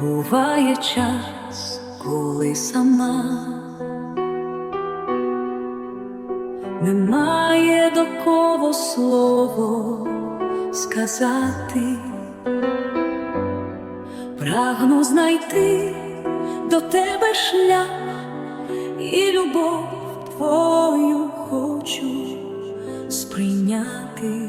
Буває час, коли сама немає до кого слово сказати, прагну знайти до тебе шлях і любов твою хочу сприйняти.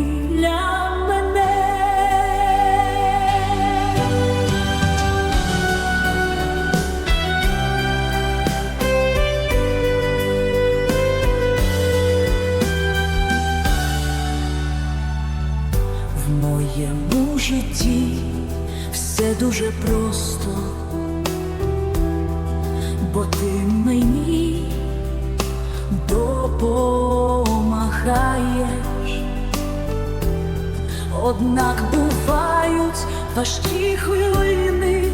Моєму житті все дуже просто, бо ти мені допомагаєш. Однак бувають важкі хвилини,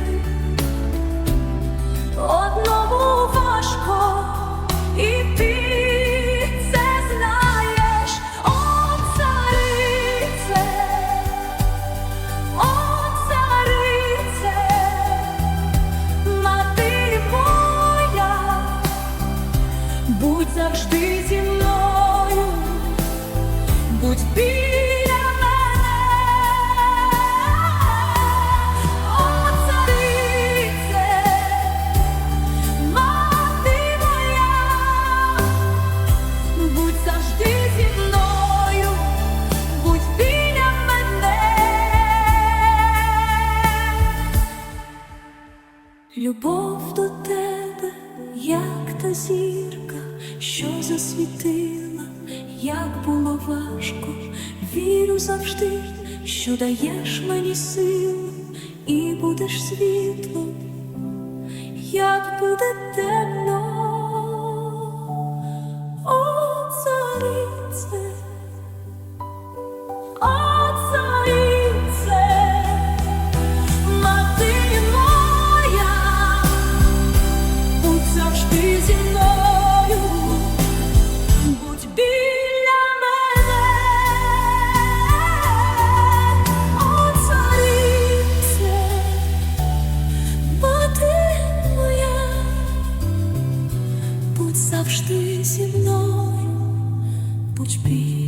будь завжди зі мною, будь біля Любов до тебе, як та зірка, що засвітила, як було важко, вірю завжди, що даєш мені силу і будеш світлом, як буде темно, зі мною, будь біля.